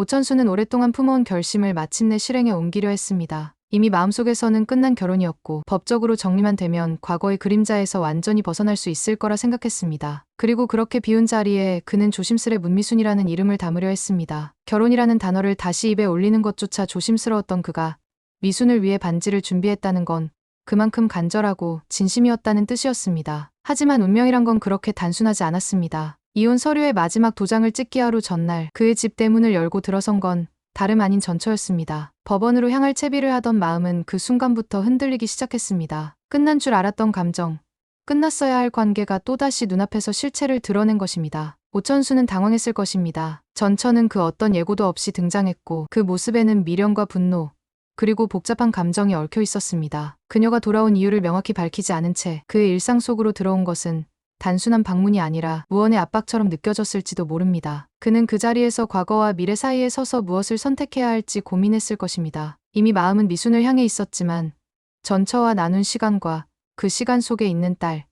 오천수는 오랫동안 품어온 결심을 마침내 실행에 옮기려 했습니다. 이미 마음속에서는 끝난 결혼이었고 법적으로 정리만 되면 과거의 그림자에서 완전히 벗어날 수 있을 거라 생각했습니다. 그리고 그렇게 비운 자리에 그는 조심스레 문미순이라는 이름을 담으려 했습니다. 결혼이라는 단어를 다시 입에 올리는 것조차 조심스러웠던 그가 미순을 위해 반지를 준비했다는 건 그만큼 간절하고 진심이었다는 뜻이었습니다. 하지만 운명이란 건 그렇게 단순하지 않았습니다. 이혼 서류의 마지막 도장을 찍기 하루 전날 그의 집 대문을 열고 들어선 건 다름 아닌 전처였습니다. 법원으로 향할 채비를 하던 마음은 그 순간부터 흔들리기 시작했습니다. 끝난 줄 알았던 감정, 끝났어야 할 관계가 또다시 눈앞에서 실체를 드러낸 것입니다. 오천수는 당황했을 것입니다. 전처는 그 어떤 예고도 없이 등장했고 그 모습에는 미련과 분노, 그리고 복잡한 감정이 얽혀 있었습니다. 그녀가 돌아온 이유를 명확히 밝히지 않은 채 그의 일상 속으로 들어온 것은 단순한 방문이 아니라 무언의 압박처럼 느껴졌을지도 모릅니다. 그는 그 자리에서 과거와 미래 사이에 서서 무엇을 선택해야 할지 고민했을 것입니다. 이미 마음은 미순을 향해 있었지만 전처와 나눈 시간과 그 시간 속에 있는 딸,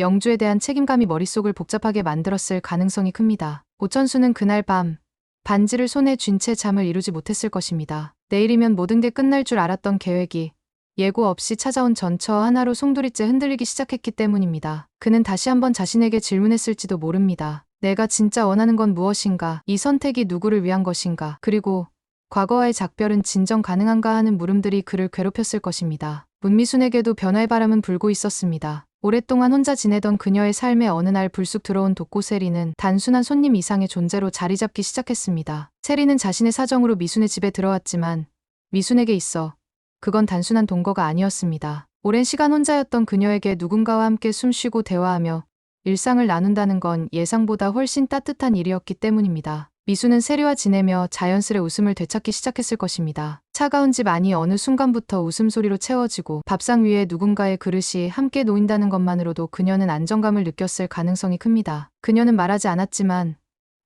영주에 대한 책임감이 머릿속을 복잡하게 만들었을 가능성이 큽니다. 오천수는 그날 밤 반지를 손에 쥔 채 잠을 이루지 못했을 것입니다. 내일이면 모든 게 끝날 줄 알았던 계획이 예고 없이 찾아온 전처 하나로 송두리째 흔들리기 시작했기 때문입니다. 그는 다시 한번 자신에게 질문했을지도 모릅니다. 내가 진짜 원하는 건 무엇인가? 이 선택이 누구를 위한 것인가? 그리고 과거와의 작별은 진정 가능한가 하는 물음들이 그를 괴롭혔을 것입니다. 문미순에게도 변화의 바람은 불고 있었습니다. 오랫동안 혼자 지내던 그녀의 삶에 어느 날 불쑥 들어온 독고 세리는 단순한 손님 이상의 존재로 자리 잡기 시작했습니다. 세리는 자신의 사정으로 미순의 집에 들어왔지만 미순에게 있어 그건 단순한 동거가 아니었습니다. 오랜 시간 혼자였던 그녀에게 누군가와 함께 숨쉬고 대화하며 일상을 나눈다는 건 예상보다 훨씬 따뜻한 일이었기 때문입니다. 미수는 세리와 지내며 자연스레 웃음을 되찾기 시작했을 것입니다. 차가운 집 안이 어느 순간부터 웃음소리로 채워지고 밥상 위에 누군가의 그릇이 함께 놓인다는 것만으로도 그녀는 안정감을 느꼈을 가능성이 큽니다. 그녀는 말하지 않았지만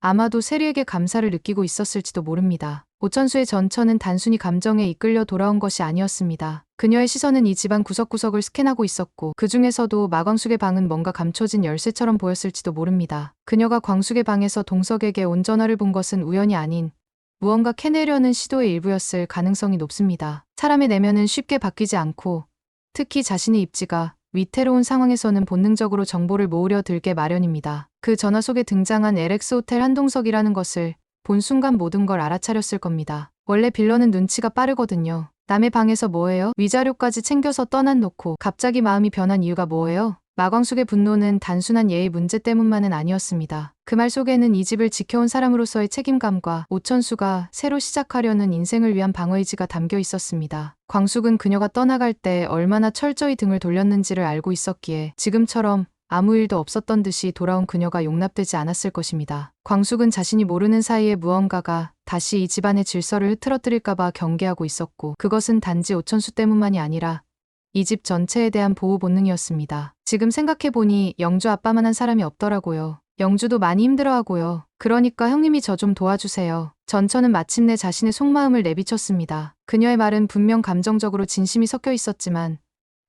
아마도 세리에게 감사를 느끼고 있었을지도 모릅니다. 오천수의 전처는 단순히 감정에 이끌려 돌아온 것이 아니었습니다. 그녀의 시선은 이 집안 구석구석을 스캔하고 있었고 그 중에서도 마광숙의 방은 뭔가 감춰진 열쇠처럼 보였을지도 모릅니다. 그녀가 광숙의 방에서 동석에게 온 전화를 본 것은 우연이 아닌 무언가 캐내려는 시도의 일부였을 가능성이 높습니다. 사람의 내면은 쉽게 바뀌지 않고 특히 자신의 입지가 위태로운 상황에서는 본능적으로 정보를 모으려 들게 마련입니다. 그 전화 속에 등장한 LX 호텔 한동석이라는 것을 본 순간 모든 걸 알아차렸을 겁니다. 원래 빌런은 눈치가 빠르거든요. 남의 방에서 뭐해요? 위자료까지 챙겨서 떠난 놓고 갑자기 마음이 변한 이유가 뭐예요? 마광숙의 분노는 단순한 예의 문제 때문만은 아니었습니다. 그 말 속에는 이 집을 지켜온 사람으로서의 책임감과 오천수가 새로 시작하려는 인생을 위한 방어의지가 담겨 있었습니다. 광숙은 그녀가 떠나갈 때 얼마나 철저히 등을 돌렸는지를 알고 있었기에 지금처럼 아무 일도 없었던 듯이 돌아온 그녀가 용납되지 않았을 것입니다. 광숙은 자신이 모르는 사이에 무언가가 다시 이 집안의 질서를 흐트러뜨릴까봐 경계하고 있었고 그것은 단지 오천수 때문만이 아니라 이 집 전체에 대한 보호 본능이었습니다. 지금 생각해보니 영주 아빠만한 사람이 없더라고요. 영주도 많이 힘들어하고요. 그러니까 형님이 저 좀 도와주세요. 전처는 마침내 자신의 속마음을 내비쳤습니다. 그녀의 말은 분명 감정적으로 진심이 섞여 있었지만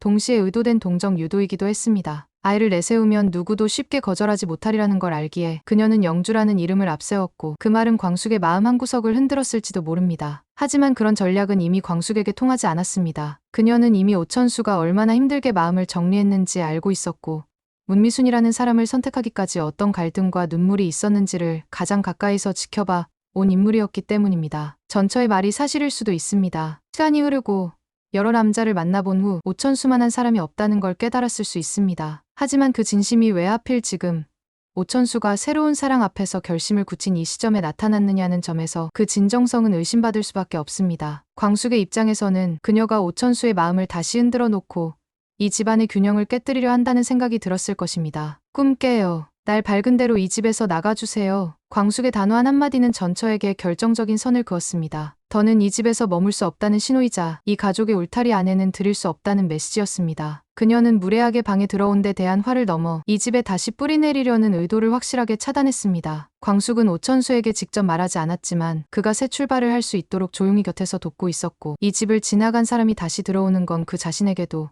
동시에 의도된 동정 유도이기도 했습니다. 아이를 내세우면 누구도 쉽게 거절하지 못하리라는 걸 알기에 그녀는 영주라는 이름을 앞세웠고 그 말은 광숙의 마음 한구석을 흔들었을지도 모릅니다. 하지만 그런 전략은 이미 광숙에게 통하지 않았습니다. 그녀는 이미 오천수가 얼마나 힘들게 마음을 정리했는지 알고 있었고 문미순이라는 사람을 선택하기까지 어떤 갈등과 눈물이 있었는지를 가장 가까이서 지켜봐 온 인물이었기 때문입니다. 전처의 말이 사실일 수도 있습니다. 시간이 흐르고 여러 남자를 만나본 후 오천수만한 사람이 없다는 걸 깨달았을 수 있습니다. 하지만 그 진심이 왜 하필 지금 오천수가 새로운 사랑 앞에서 결심을 굳힌 이 시점에 나타났느냐는 점에서 그 진정성은 의심받을 수밖에 없습니다. 광숙의 입장에서는 그녀가 오천수의 마음을 다시 흔들어 놓고 이 집안의 균형을 깨뜨리려 한다는 생각이 들었을 것입니다. 꿈 깨요. 날 밝은 대로 이 집에서 나가주세요. 광숙의 단호한 한마디는 전처에게 결정적인 선을 그었습니다. 더는 이 집에서 머물 수 없다는 신호이자 이 가족의 울타리 안에는 들일 수 없다는 메시지였습니다. 그녀는 무례하게 방에 들어온 데 대한 화를 넘어 이 집에 다시 뿌리내리려는 의도를 확실하게 차단했습니다. 광숙은 오천수에게 직접 말하지 않았지만 그가 새 출발을 할 수 있도록 조용히 곁에서 돕고 있었고 이 집을 지나간 사람이 다시 들어오는 건 그 자신에게도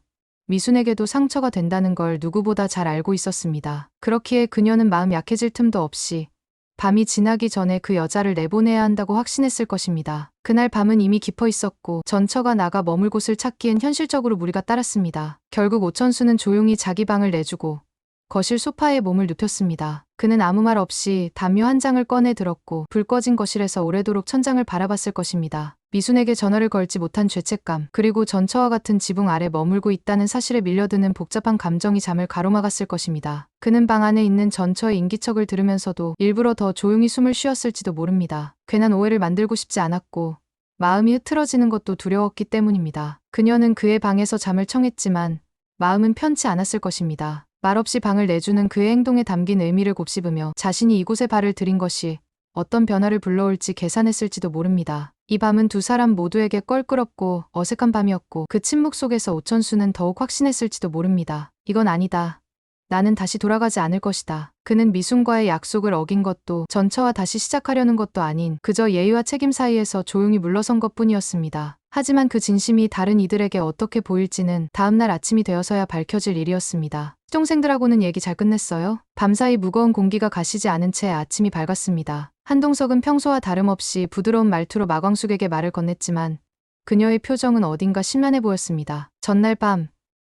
미순에게도 상처가 된다는 걸 누구보다 잘 알고 있었습니다. 그렇기에 그녀는 마음 약해질 틈도 없이 밤이 지나기 전에 그 여자를 내보내야 한다고 확신했을 것입니다. 그날 밤은 이미 깊어 있었고 전처가 나가 머물 곳을 찾기엔 현실적으로 무리가 따랐습니다. 결국 오천수는 조용히 자기 방을 내주고 거실 소파에 몸을 눕혔습니다. 그는 아무 말 없이 담요 한 장을 꺼내 들었고 불 꺼진 거실에서 오래도록 천장을 바라봤을 것입니다. 미순에게 전화를 걸지 못한 죄책감, 그리고 전처와 같은 지붕 아래 머물고 있다는 사실에 밀려드는 복잡한 감정이 잠을 가로막았을 것입니다. 그는 방 안에 있는 전처의 인기척을 들으면서도 일부러 더 조용히 숨을 쉬었을지도 모릅니다. 괜한 오해를 만들고 싶지 않았고 마음이 흐트러지는 것도 두려웠기 때문입니다. 그녀는 그의 방에서 잠을 청했지만 마음은 편치 않았을 것입니다. 말없이 방을 내주는 그의 행동에 담긴 의미를 곱씹으며 자신이 이곳에 발을 들인 것이 어떤 변화를 불러올지 계산했을지도 모릅니다. 이 밤은 두 사람 모두에게 껄끄럽고 어색한 밤이었고 그 침묵 속에서 오천수는 더욱 확신했을지도 모릅니다. 이건 아니다. 나는 다시 돌아가지 않을 것이다. 그는 미순과의 약속을 어긴 것도 전처와 다시 시작하려는 것도 아닌 그저 예의와 책임 사이에서 조용히 물러선 것 뿐이었습니다. 하지만 그 진심이 다른 이들에게 어떻게 보일지는 다음날 아침이 되어서야 밝혀질 일이었습니다. 시동생들하고는 얘기 잘 끝냈어요? 밤사이 무거운 공기가 가시지 않은 채 아침이 밝았습니다. 한동석은 평소와 다름없이 부드러운 말투로 마광숙에게 말을 건넸지만 그녀의 표정은 어딘가 심란해 보였습니다. 전날 밤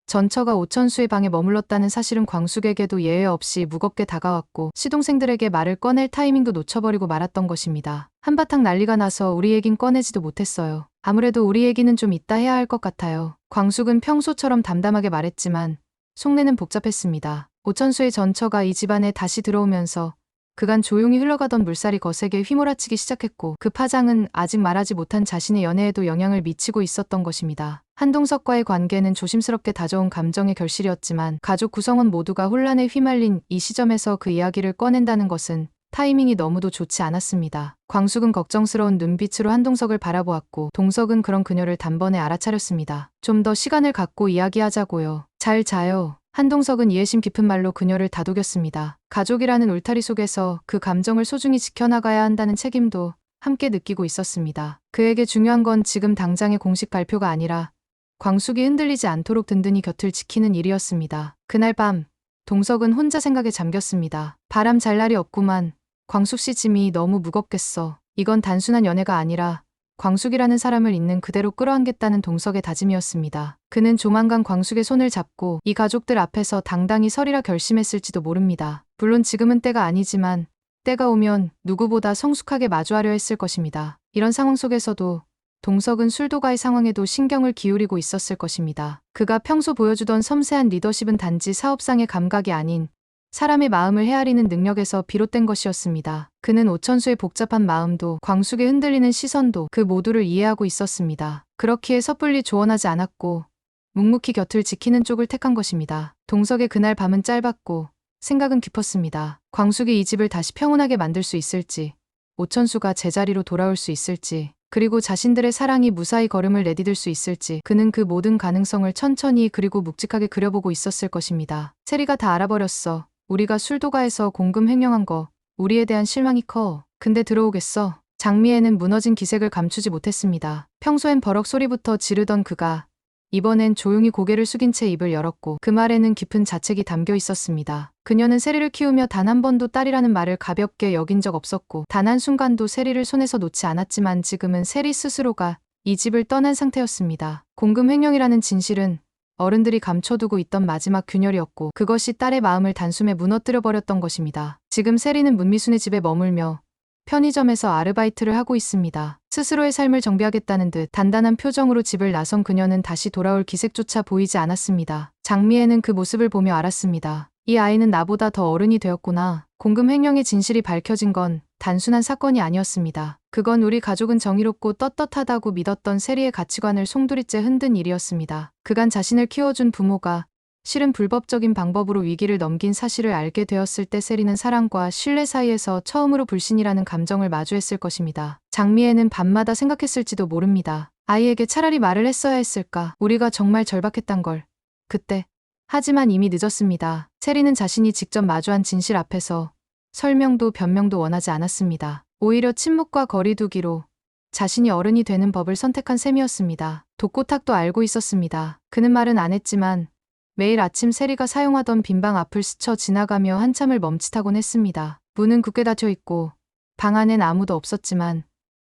전처가 오천수의 방에 머물렀다는 사실은 광숙에게도 예외 없이 무겁게 다가왔고 시동생들에게 말을 꺼낼 타이밍도 놓쳐버리고 말았던 것입니다. 한바탕 난리가 나서 우리 얘긴 꺼내지도 못했어요. 아무래도 우리 얘기는 좀 이따 해야 할 것 같아요. 광숙은 평소처럼 담담하게 말했지만 속내는 복잡했습니다. 오천수의 전처가 이 집안에 다시 들어오면서 그간 조용히 흘러가던 물살이 거세게 휘몰아치기 시작했고 그 파장은 아직 말하지 못한 자신의 연애에도 영향을 미치고 있었던 것입니다. 한동석과의 관계는 조심스럽게 다져온 감정의 결실이었지만 가족 구성원 모두가 혼란에 휘말린 이 시점에서 그 이야기를 꺼낸다는 것은 타이밍이 너무도 좋지 않았습니다. 광숙은 걱정스러운 눈빛으로 한동석을 바라보았고 동석은 그런 그녀를 단번에 알아차렸습니다. 좀 더 시간을 갖고 이야기하자고요. 잘 자요. 한동석은 이해심 깊은 말로 그녀를 다독였습니다. 가족이라는 울타리 속에서 그 감정을 소중히 지켜나가야 한다는 책임도 함께 느끼고 있었습니다. 그에게 중요한 건 지금 당장의 공식 발표가 아니라 광숙이 흔들리지 않도록 든든히 곁을 지키는 일이었습니다. 그날 밤 동석은 혼자 생각에 잠겼습니다. 바람 잘 날이 없구만. 광숙 씨 짐이 너무 무겁겠어. 이건 단순한 연애가 아니라 광숙이라는 사람을 있는 그대로 끌어안겠다는 동석의 다짐이었습니다. 그는 조만간 광숙의 손을 잡고 이 가족들 앞에서 당당히 서리라 결심했을지도 모릅니다. 물론 지금은 때가 아니지만 때가 오면 누구보다 성숙하게 마주하려 했을 것입니다. 이런 상황 속에서도 동석은 술도가의 상황에도 신경을 기울이고 있었을 것입니다. 그가 평소 보여주던 섬세한 리더십은 단지 사업상의 감각이 아닌 사람의 마음을 헤아리는 능력에서 비롯된 것이었습니다. 그는 오천수의 복잡한 마음도 광숙의 흔들리는 시선도 그 모두를 이해하고 있었습니다. 그렇기에 섣불리 조언하지 않았고 묵묵히 곁을 지키는 쪽을 택한 것입니다. 동석의 그날 밤은 짧았고 생각은 깊었습니다. 광숙이 이 집을 다시 평온하게 만들 수 있을지, 오천수가 제자리로 돌아올 수 있을지, 그리고 자신들의 사랑이 무사히 걸음을 내디딜 수 있을지 그는 그 모든 가능성을 천천히 그리고 묵직하게 그려보고 있었을 것입니다. 세리가 다 알아버렸어. 우리가 술도가에서 공금 횡령한 거 우리에 대한 실망이 커. 근데 들어오겠어. 장미에는 무너진 기색을 감추지 못했습니다. 평소엔 버럭 소리부터 지르던 그가 이번엔 조용히 고개를 숙인 채 입을 열었고 그 말에는 깊은 자책이 담겨 있었습니다. 그녀는 세리를 키우며 단 한 번도 딸이라는 말을 가볍게 여긴 적 없었고 단 한 순간도 세리를 손에서 놓지 않았지만 지금은 세리 스스로가 이 집을 떠난 상태였습니다. 공금 횡령이라는 진실은 어른들이 감춰두고 있던 마지막 균열이었고 그것이 딸의 마음을 단숨에 무너뜨려 버렸던 것입니다. 지금 세리는 문미순의 집에 머물며 편의점에서 아르바이트를 하고 있습니다. 스스로의 삶을 정비하겠다는 듯 단단한 표정으로 집을 나선 그녀는 다시 돌아올 기색조차 보이지 않았습니다. 장미애는 그 모습을 보며 알았습니다. 이 아이는 나보다 더 어른이 되었구나. 공금 횡령의 진실이 밝혀진 건 단순한 사건이 아니었습니다. 그건 우리 가족은 정의롭고 떳떳하다고 믿었던 세리의 가치관을 송두리째 흔든 일이었습니다. 그간 자신을 키워준 부모가 실은 불법적인 방법으로 위기를 넘긴 사실을 알게 되었을 때 세리는 사랑과 신뢰 사이에서 처음으로 불신이라는 감정을 마주했을 것입니다. 장미애는 밤마다 생각했을지도 모릅니다. 아이에게 차라리 말을 했어야 했을까? 우리가 정말 절박했단 걸. 그때. 하지만 이미 늦었습니다. 세리는 자신이 직접 마주한 진실 앞에서 설명도 변명도 원하지 않았습니다. 오히려 침묵과 거리두기로 자신이 어른이 되는 법을 선택한 셈이었습니다. 독고탁도 알고 있었습니다. 그는 말은 안 했지만 매일 아침 세리가 사용하던 빈방 앞을 스쳐 지나가며 한참을 멈칫하곤 했습니다. 문은 굳게 닫혀 있고 방 안엔 아무도 없었지만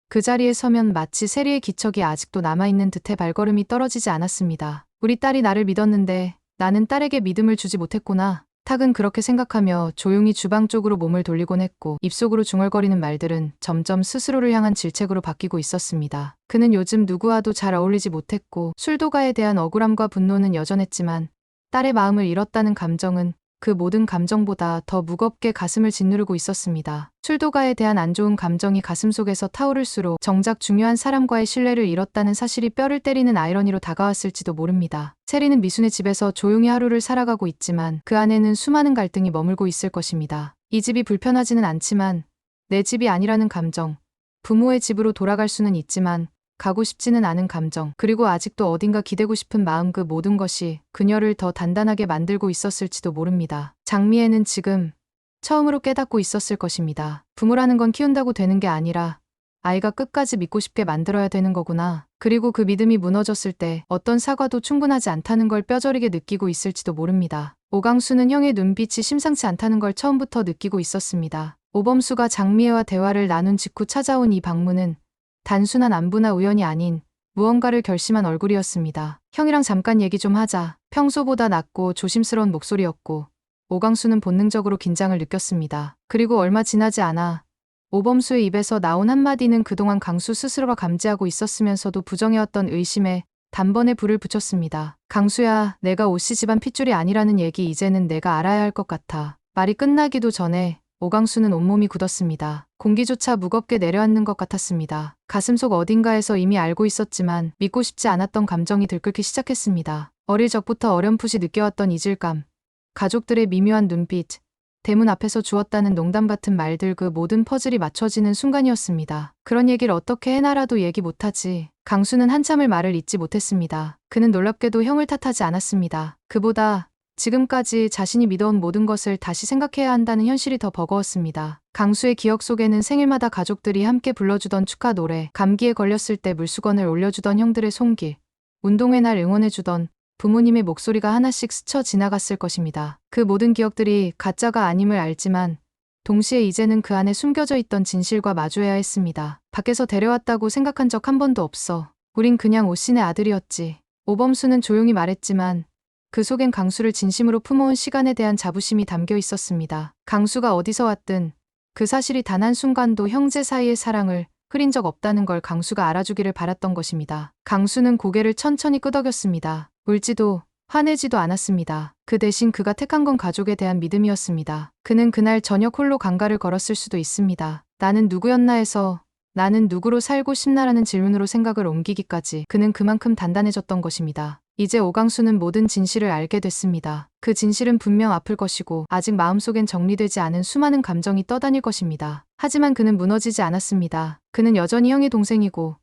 그 자리에 서면 마치 세리의 기척이 아직도 남아있는 듯해 발걸음이 떨어지지 않았습니다. 우리 딸이 나를 믿었는데 나는 딸에게 믿음을 주지 못했구나. 탁은 그렇게 생각하며 조용히 주방 쪽으로 몸을 돌리곤 했고 입속으로 중얼거리는 말들은 점점 스스로를 향한 질책으로 바뀌고 있었습니다. 그는 요즘 누구와도 잘 어울리지 못했고 술도가에 대한 억울함과 분노는 여전했지만 딸의 마음을 잃었다는 감정은 그 모든 감정보다 더 무겁게 가슴을 짓누르고 있었습니다. 술도가에 대한 안 좋은 감정이 가슴 속에서 타오를수록 정작 중요한 사람과의 신뢰를 잃었다는 사실이 뼈를 때리는 아이러니로 다가왔을지도 모릅니다. 세리는 미순의 집에서 조용히 하루를 살아가고 있지만 그 안에는 수많은 갈등이 머물고 있을 것입니다. 이 집이 불편하지는 않지만 내 집이 아니라는 감정, 부모의 집으로 돌아갈 수는 있지만 가고 싶지는 않은 감정, 그리고 아직도 어딘가 기대고 싶은 마음 그 모든 것이 그녀를 더 단단하게 만들고 있었을지도 모릅니다. 장미애는 지금 처음으로 깨닫고 있었을 것입니다. 부모라는 건 키운다고 되는 게 아니라 아이가 끝까지 믿고 싶게 만들어야 되는 거구나. 그리고 그 믿음이 무너졌을 때 어떤 사과도 충분하지 않다는 걸 뼈저리게 느끼고 있을지도 모릅니다. 오강수는 형의 눈빛이 심상치 않다는 걸 처음부터 느끼고 있었습니다. 오범수가 장미애와 대화를 나눈 직후 찾아온 이 방문은 단순한 안부나 우연이 아닌 무언가를 결심한 얼굴이었습니다. 형이랑 잠깐 얘기 좀 하자. 평소보다 낮고 조심스러운 목소리였고 오강수는 본능적으로 긴장을 느꼈습니다. 그리고 얼마 지나지 않아 오범수의 입에서 나온 한마디는 그동안 강수 스스로가 감지하고 있었으면서도 부정해왔던 의심에 단번에 불을 붙였습니다. 강수야, 내가 오씨 집안 핏줄이 아니라는 얘기 이제는 내가 알아야 할 것 같아. 말이 끝나기도 전에 오강수는 온몸이 굳었습니다. 공기조차 무겁게 내려앉는 것 같았습니다. 가슴속 어딘가에서 이미 알고 있었지만 믿고 싶지 않았던 감정이 들끓기 시작했습니다. 어릴 적부터 어렴풋이 느껴왔던 이질감, 가족들의 미묘한 눈빛, 대문 앞에서 주었다는 농담 같은 말들 그 모든 퍼즐이 맞춰지는 순간이었습니다. 그런 얘기를 어떻게 해나라도 얘기 못하지. 강수는 한참을 말을 잇지 못했습니다. 그는 놀랍게도 형을 탓하지 않았습니다. 그보다 지금까지 자신이 믿어온 모든 것을 다시 생각해야 한다는 현실이 더 버거웠습니다. 강수의 기억 속에는 생일마다 가족들이 함께 불러주던 축하 노래, 감기에 걸렸을 때 물수건을 올려주던 형들의 손길, 운동회 날 응원해주던 부모님의 목소리가 하나씩 스쳐 지나갔을 것입니다. 그 모든 기억들이 가짜가 아님을 알지만 동시에 이제는 그 안에 숨겨져 있던 진실과 마주해야 했습니다. 밖에서 데려왔다고 생각한 적 한 번도 없어. 우린 그냥 오신의 아들이었지. 오범수는 조용히 말했지만 그 속엔 강수를 진심으로 품어온 시간에 대한 자부심이 담겨 있었습니다. 강수가 어디서 왔든 그 사실이 단 한순간도 형제 사이의 사랑을 흐린 적 없다는 걸 강수가 알아주기를 바랐던 것입니다. 강수는 고개를 천천히 끄덕였습니다. 울지도 화내지도 않았습니다. 그 대신 그가 택한 건 가족에 대한 믿음이었습니다. 그는 그날 저녁 홀로 강가를 걸었을 수도 있습니다. 나는 누구였나 해서 나는 누구로 살고 싶나라는 질문으로 생각을 옮기기까지 그는 그만큼 단단해졌던 것입니다. 이제 오강수는 모든 진실을 알게 됐습니다. 그 진실은 분명 아플 것이고 아직 마음속엔 정리되지 않은 수많은 감정이 떠다닐 것입니다. 하지만 그는 무너지지 않았습니다. 그는 여전히 형의 동생이고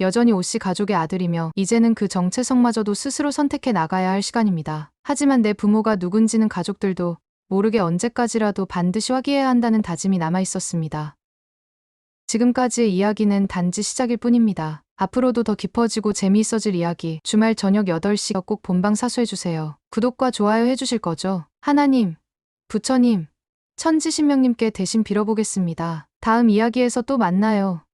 여전히 오씨 가족의 아들이며 이제는 그 정체성마저도 스스로 선택해 나가야 할 시간입니다. 하지만 내 부모가 누군지는 가족들도 모르게 언제까지라도 반드시 확인해야 한다는 다짐이 남아 있었습니다. 지금까지의 이야기는 단지 시작일 뿐입니다. 앞으로도 더 깊어지고 재미있어질 이야기 주말 저녁 8시 꼭 본방 사수해주세요. 구독과 좋아요 해주실 거죠? 하나님, 부처님, 천지신명님께 대신 빌어보겠습니다. 다음 이야기에서 또 만나요.